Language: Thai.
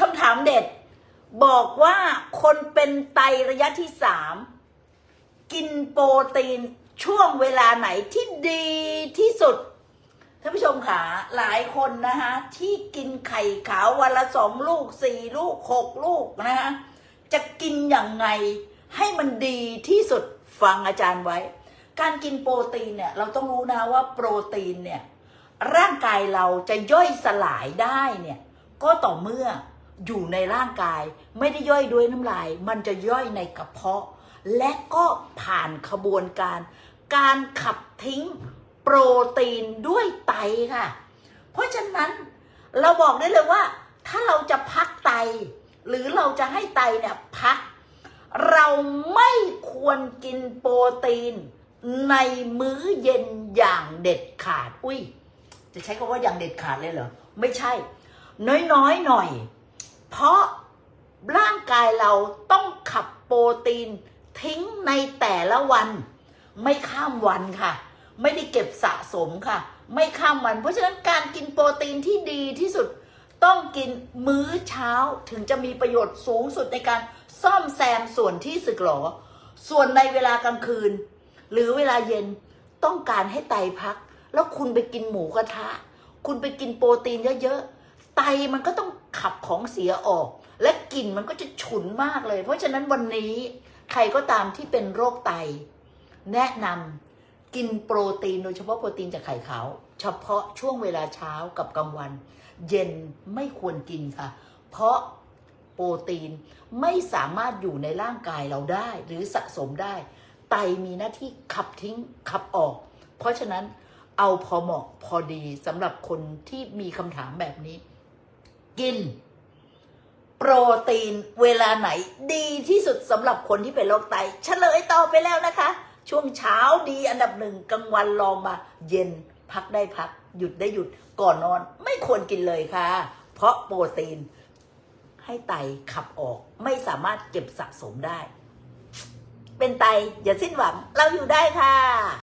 คำถามเด็ด บอกว่าคนเป็นไตระยะที่สามกินโปรตีนช่วงเวลาไหนที่ดีที่สุดท่านผู้ชมขาหลายคนนะคะที่กินไข่ขาววันละสองลูกสี่ลูกหกลูกนะคะจะกินอย่างไงให้มันดีที่สุดฟังอาจารย์ไว้ การกินโปรตีนเนี่ยเราต้องรู้นะว่าโปรตีนเนี่ยร่างกายเราจะย่อยสลายได้เนี่ยก็ต่อเมื่อ อยู่ในร่างกาย ไม่ได้ย่อยด้วยน้ำลาย มันจะย่อยในกระเพาะ และก็ผ่านขบวนการ การขับทิ้งโปรตีนด้วยไตค่ะ เพราะฉะนั้นเราบอกได้เลยว่า ถ้าเราจะพักไต หรือเราจะให้ไตเนี่ยพัก เราไม่ควรกินโปรตีน ในมื้อเย็นอย่างเด็ดขาด อุ้ยจะใช้คำว่าอย่างเด็ดขาดเลยเหรอ ไม่ใช่ น้อยๆหน่อย เพราะร่างกายเราต้องขับโปรตีนทิ้งในแต่ละวัน ไม่ข้ามวันค่ะ ไม่ได้เก็บสะสมค่ะ ไม่ข้ามวัน เพราะฉะนั้นการกินโปรตีนที่ดีที่สุดต้องกินมื้อเช้าถึงจะมีประโยชน์สูงสุดในการซ่อมแซมส่วนที่สึกหรอ ส่วนในเวลากลางคืน หรือเวลาเย็นต้องการให้ไตพัก แล้วคุณไปกินหมูกระทะ คุณไปกินโปรตีนเยอะๆ ไตมันก็ต้องขับของเสียออก และกลิ่นมันก็จะฉุนมากเลย เพราะฉะนั้นวันนี้ใครก็ตามที่เป็นโรคไต แนะนำกินโปรตีนโดยเฉพาะโปรตีนจากไข่ขาวเฉพาะช่วงเวลาเช้ากับกลางวัน เย็นไม่ควรกินค่ะ เพราะโปรตีนไม่สามารถอยู่ในร่างกายเราได้ หรือสะสมได้ ไตมีหน้าที่ขับทิ้งขับออก เพราะฉะนั้นเอาพอเหมาะพอดีสำหรับคนที่มีคำถามแบบนี้ กิน โปรตีนเวลาไหนดีที่สุดสำหรับคนที่เป็นโรคไตเฉลยต่อไปแล้วนะคะ ช่วงเช้าดีอันดับหนึ่งกลางวันลองมา เย็นพักได้พัก หยุดได้หยุดก่อนนอนไม่ควรกินเลยค่ะ เพราะโปรตีน ให้ไตขับออกไม่สามารถเก็บสะสมได้ เป็นไตอย่าสิ้นหวังเราอยู่ได้ค่ะ